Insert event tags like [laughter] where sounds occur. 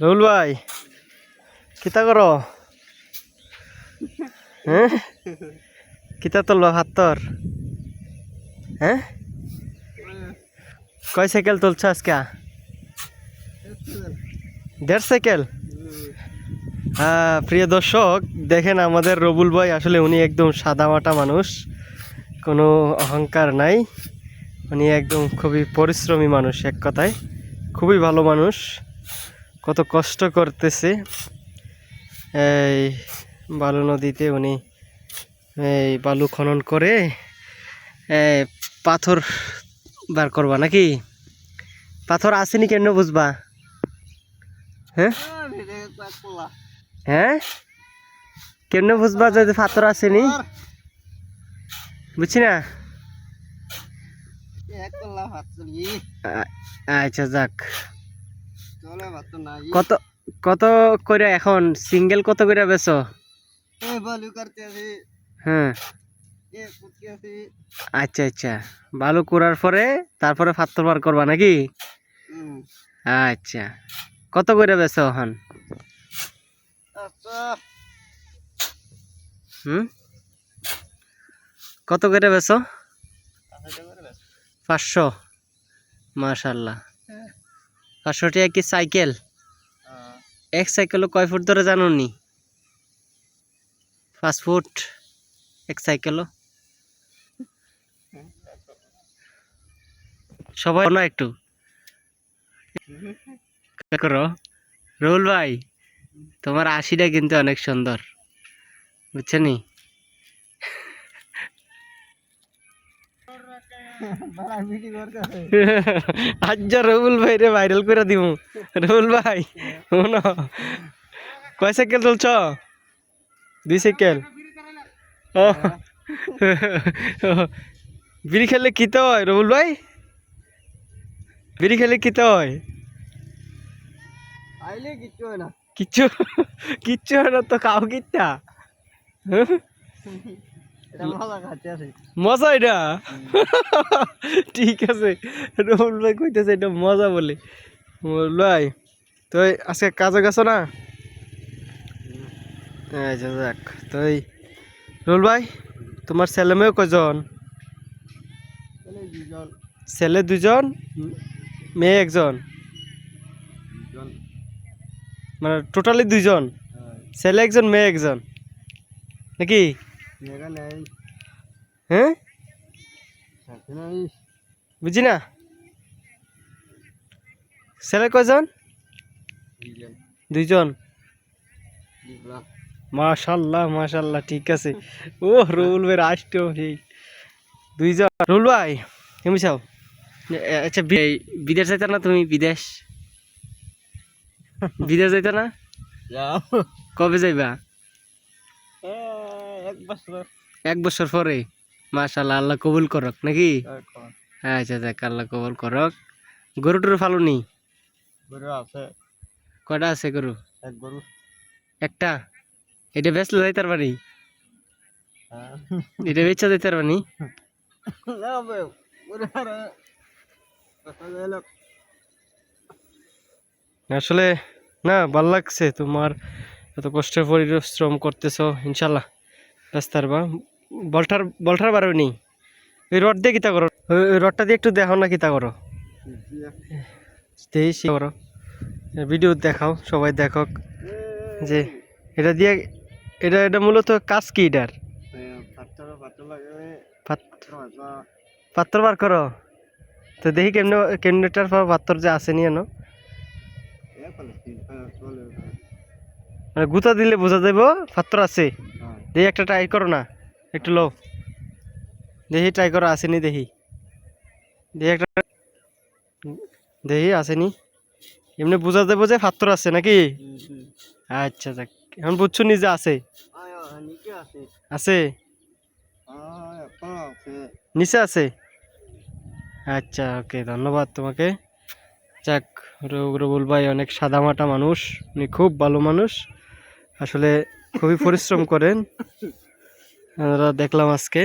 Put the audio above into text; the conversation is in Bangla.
রুল ভাই, কিতা করো? হ্যাঁ? কিতা হাত তোর? হ্যাঁ? কয় সাইকেল তুলছ আজকে? দেড় সাইকেল হ্যাঁ প্রিয় দর্শক, দেখেন আমাদের রবুল ভাই আসলে উনি একদম সাদামাটা মানুষ। কোনো অহংকার নাই। উনি একদম খুবই পরিশ্রমী মানুষ, এক কথায়। খুবই ভালো মানুষ। কত কষ্ট করতেছে। এই বালু নদীতে উনি এই বালু খনন করে পাথর বার করবা নাকি? পাথর আসেনি কেন বুঝবা? হ্যাঁ? হ্যাঁ? কেন বুঝবা যদি পাথর আসেনি বুঝছি না? আচ্ছা যাক। কত কত করে এখন? সিঙ্গেল কত করে বেছো হ্যাঁ। আচ্ছা আচ্ছা। বালু করার পরে তারপরে পাথর বার করবা নাকি? আচ্ছা। কত করে বেছো এখন? হুম? কত করে বেছো পাঁচশো। মাশাল্লাহ। পাঁচশো টাকা কি সাইকেল এক সাইকেলও কয় ফুট ধরে জানো নি পাঁচ ফুট এক সাইকেলও সবাই না একটু। করো। রুল ভাই তোমার আশিটা কিন্তু অনেক সুন্দর। বুঝছ [laughs] আজ যা রবুল ভাই রে ভাইরাল করে দিব রবুল ভাই শোনো। কয় সাইকেল চলছ? দুই সাইকেল ও। [laughs] বিড়ি খেলে কিতে হয় রবুল ভাই? বিড়ি খেলে কিতে হয় আইলে কিচ্ছু হয় না। কিচ্ছু [laughs] কিচ্ছু হয় না তো খাও কিটা এটা মজা এটা? ঠিক আছে। রবুল ভাই কইতেছে এটা মজা বলে। ভাই তো আজকে কাজে গেছো না? আচ্ছা যাক তো এই ভাই তোমার ছেলে মেয়ে কজন ছেলে দুজন মেয়ে একজন? মানে টোটালি দুজন ছেলে একজন মেয়ে একজন? নাকি? হ্যাঁ বুঝি না ছেলে কজন দুইজন মাশাল্লাহ মাশাল্লাহ ঠিক আছে। ও রুল ভাই সেই দুইজন। রুল ভাই তুমি চাও আচ্ছা বিদেশ যাইতা না তুমি? বিদেশ? [laughs] বিদেশ যাইতা না? কবে যাইবা? এক বছর। পরে? মাশাল্লাহ আল্লাহ কবুল করক নাকি? আচ্ছা দেখ আল্লাহ কবুল করক। গরু টরু ফালুনি গরু আছে। কয়টা আছে গরু? এক গরু। একটা? এটা বেচলে যাইতার পারি হ্যাঁ। এটা বেচা যাইতার পারি না? বে গরু আর কথা গেল আসলে না ভালো লাগছে তোমার এত কষ্টের পরিশ্রম করতেছ ইনশাল্লাহ ব্যস্ত বা বলটার বলটার বারো নেই। ওই রড দিয়ে কিতা করো? ওই রডটা দিয়ে একটু দেখাও না কিতা করো? দেখি সে করো। ভিডিও দেখাও, সবাই দেখক যে এটা দিয়ে, এটা এটা মূলত কাজ কি এটার? পাত্র বার করো। তো দেখি কেমনে কেমনেটার পর পাত্র যে আসে নিয়ে মানে গুতা দিলে বোঝা যাইব পাত্র আছে। দেখি একটা ট্রাই করো না, একটু লো দেখি ট্রাই করো, আসেনি দেখি। দেখি একটা দেখি, আসেনি। এমনি বোঝা যাব যে পাত্র আছে নাকি? আচ্ছা যাক। এখন বুঝছ নিজে আছে আছে নিচে আছে আচ্ছা ওকে ধন্যবাদ তোমাকে। যাক রবুল ভাই অনেক সাদামাটা মানুষ, উনি খুব ভালো মানুষ। আসলে খুবই পরিশ্রম করেন। আমরা দেখলাম আজকে।